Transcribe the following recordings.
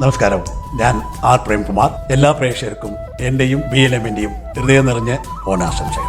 നമസ്കാരം. ഞാൻ ആർ പ്രേംകുമാർ. എല്ലാ പ്രേക്ഷകർക്കും എന്റെയും ബി എൽ എമ്മിന്റെയും ഹൃദയം നിറഞ്ഞ ഓണാശംസകൾ.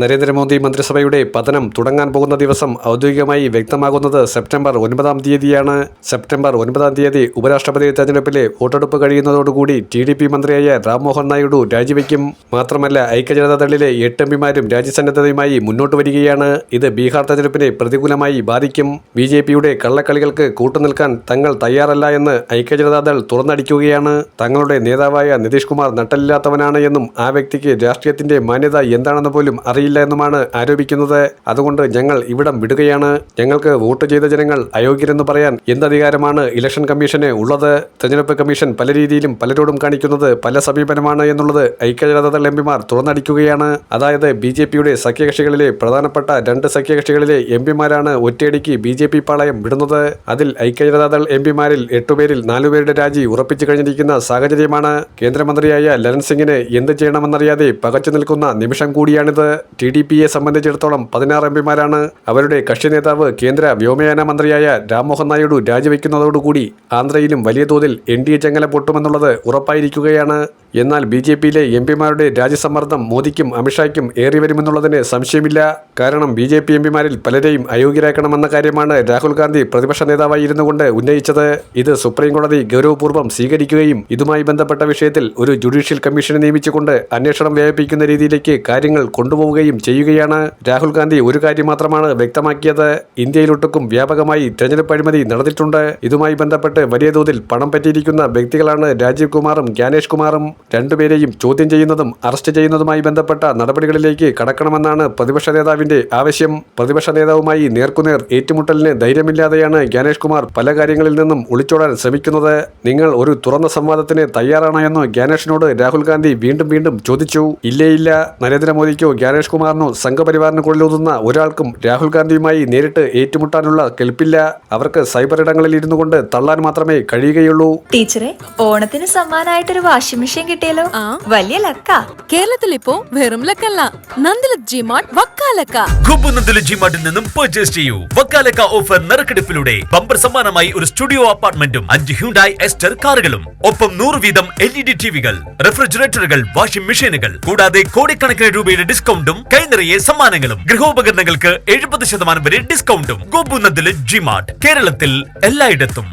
നരേന്ദ്രമോദി മന്ത്രിസഭയുടെ പതനം തുടങ്ങാൻ പോകുന്ന ദിവസം ഔദ്യോഗികമായി വ്യക്തമാകുന്നത് സെപ്റ്റംബർ ഒൻപതാം തീയതിയാണ്. സെപ്റ്റംബർ ഒൻപതാം തീയതി ഉപരാഷ്ട്രപതി തെരഞ്ഞെടുപ്പിലെ വോട്ടെടുപ്പ് കഴിയുന്നതോടുകൂടി ടി ഡി പി മന്ത്രിയായ രാംമോഹൻ നായിഡു രാജിവെക്കും. മാത്രമല്ല ഐക്യജനതാദളിലെ എട്ട് എം പിമാരും രാജ്യസന്നദ്ധതയുമായി മുന്നോട്ട് വരികയാണ്. ഇത് ബീഹാർ തെരഞ്ഞെടുപ്പിനെ പ്രതികൂലമായി ബാധിക്കും. ബി ജെ പിയുടെ കള്ളക്കളികൾക്ക് കൂട്ടുനിൽക്കാൻ തങ്ങൾ തയ്യാറല്ല എന്ന് ഐക്യജനതാദൾ തുറന്നടിക്കുകയാണ്. തങ്ങളുടെ നേതാവായ നിതീഷ് കുമാർ നട്ടലില്ലാത്തവനാണ് എന്നും ആ വ്യക്തിക്ക് രാഷ്ട്രീയത്തിന്റെ മാന്യത എന്താണെന്ന് പോലും അറിയില്ല എന്നുമാണ് ആരോപിക്കുന്നത്. അതുകൊണ്ട് ഞങ്ങൾ ഇവിടം വിടുകയാണ്. ഞങ്ങൾക്ക് വോട്ട് ചെയ്ത ജനങ്ങൾ അയോഗ്യരെന്ന് പറയാൻ എന്തധികാരമാണ് ഇലക്ഷൻ കമ്മീഷന് ഉള്ളത്? തെരഞ്ഞെടുപ്പ് കമ്മീഷൻ പല രീതിയിലും പലരോടും കാണിക്കുന്നത് പല സമീപനമാണ് എന്നുള്ളത് ഐക്യജനതാദൾ എം പിമാർ തുറന്നടിക്കുകയാണ്. അതായത് ബി ജെ പിയുടെ സഖ്യകക്ഷികളിലെ പ്രധാനപ്പെട്ട രണ്ട് സഖ്യകക്ഷികളിലെ എം പിമാരാണ് ഒറ്റയടിക്ക് ബി ജെ പി പാളയം വിടുന്നത്. അതിൽ ഐക്യജനതാദൾ എം പിമാരിൽ എട്ടുപേരിൽ നാലുപേരുടെ രാജി ഉറപ്പിച്ചു കഴിഞ്ഞിരിക്കുന്ന സാഹചര്യമാണ്. കേന്ദ്രമന്ത്രിയായ ലരൺ സിംഗിന് എന്ത് ചെയ്യണമെന്നറിയാതെ പകച്ചു നിൽക്കുന്ന നിമിഷം കൂടിയാണിത്. ടി ഡി പിയെ സംബന്ധിച്ചിടത്തോളം പതിനാറ് എം പിമാരാണ്. അവരുടെ കക്ഷി നേതാവ് കേന്ദ്ര വ്യോമയാന മന്ത്രിയായ രാംമോഹൻ നായിഡു രാജിവെക്കുന്നതോടുകൂടി ആന്ധ്രയിലും വലിയ തോതിൽ എൻ ഡി എ ചങ്ങല പൊട്ടുമെന്നുള്ളത് ഉറപ്പായിരിക്കുകയാണ്. എന്നാൽ ബി ജെ പിയിലെ എം പിമാരുടെ രാജ്യസമ്മർദ്ദം മോദിക്കും അമിത്ഷായ്ക്കും ഏറി വരുമെന്നുള്ളതിന് സംശയമില്ല. കാരണം ബി ജെ പി എം പിമാരിൽ പലരെയും അയോഗ്യരാക്കണമെന്ന കാര്യമാണ് രാഹുൽ ഗാന്ധി പ്രതിപക്ഷ നേതാവായി ഇരുന്നു കൊണ്ട് ഉന്നയിച്ചത്. ഇത് സുപ്രീംകോടതി ഗൗരവപൂർവം സ്വീകരിക്കുകയും ഇതുമായി ബന്ധപ്പെട്ട വിഷയത്തിൽ ഒരു ജുഡീഷ്യൽ കമ്മീഷനെ നിയമിച്ചുകൊണ്ട് അന്വേഷണം വ്യാപിപ്പിക്കുന്ന രീതിയിലേക്ക് കാര്യങ്ങൾ കൊണ്ടുപോവുകയും ചെയ്യുകയാണ്. രാഹുൽ ഗാന്ധി ഒരു കാര്യം മാത്രമാണ് വ്യക്തമാക്കിയത്. ഇന്ത്യയിലൊട്ടുക്കും വ്യാപകമായി തെരഞ്ഞെടുപ്പ് അഴിമതി നടന്നിട്ടുണ്ട്. ഇതുമായി ബന്ധപ്പെട്ട് വലിയ തോതിൽ പണം പറ്റിയിരിക്കുന്ന വ്യക്തികളാണ് രാജീവ് കുമാറും ജ്ഞാനേഷ് കുമാറും. രണ്ടുപേരെയും ചോദ്യം ചെയ്യുന്നതും അറസ്റ്റ് ചെയ്യുന്നതുമായി ബന്ധപ്പെട്ട നടപടികളിലേക്ക് കടക്കണമെന്നാണ് പ്രതിപക്ഷ നേതാവിന്റെ ആവശ്യം. പ്രതിപക്ഷ നേതാവുമായി നേർക്കുനേർ ഏറ്റുമുട്ടലിന് ധൈര്യമില്ലാതെയാണ് ജ്ഞാനേഷ് കുമാർ പല കാര്യങ്ങളിൽ നിന്നും ഒളിച്ചോടാൻ ശ്രമിക്കുന്നത്. നിങ്ങൾ ഒരു തുറന്ന സംവാദത്തിന് തയ്യാറാണോ എന്ന് ജ്ഞാനേഷിനോട് രാഹുൽ ഗാന്ധി വീണ്ടും വീണ്ടും ചോദിച്ചു. ഇല്ലേ ഇല്ല നരേന്ദ്രമോദിക്കോ ജ്ഞാനേഷ് കുമാറിനോ സംഘപരിവാറിന് ഒരാൾക്കും രാഹുൽ ഗാന്ധിയുമായി നേരിട്ട് ഏറ്റുമുട്ടാനുള്ള കെൽപ്പില്ല. അവർക്ക് സൈബർ ഇടങ്ങളിൽ ഇരുന്നു കൊണ്ട് തള്ളാൻ മാത്രമേ കഴിയുകയുള്ളൂ. ടീച്ചറെ ഓണത്തിന് സമ്മാനമായിട്ടൊരു വാഷിംഗ് മെഷീൻ കിട്ടിയല്ലോ. വലിയ ലക്ക. കേരളത്തിൽ ഇപ്പോ വെറും ലക്കല്ല. നന്ദിലത് ജിമാർട്ട് വക്കാലക്ക ഗുബുനന്ദിലെ ജിമാർട്ടിൽ നിന്നും പർച്ചേസ് ചെയ്യൂ. വക്കാലക്ക ഓഫർ നറുക്കെടുപ്പിലൂടെ. ബമ്പർ സമ്മാനമായി ഒരു സ്റ്റുഡിയോ അപ്പാർട്ട്മെന്റും അഞ്ച് ഹ്യൂണ്ടായി എസ്റ്റർ കാറുകളും. ഒപ്പം നൂറ് വീതം എൽ ഇ ഡി ടിവികൾ റെഫ്രിജറേറ്ററുകൾ വാഷിംഗ് മെഷീനുകൾ കൂടാതെ കോടിക്കണക്കിന് രൂപയുടെ ഡിസ്കൗണ്ടും കൈനിറയെ സമ്മാനങ്ങളും ഗൃഹോപകരണങ്ങൾക്ക് എഴുപത് ശതമാനം വരെ ഡിസ്കൗണ്ടും ഗോപുനദിലെ ജിമാർട്ട് കേരളത്തിൽ എല്ലായിടത്തും.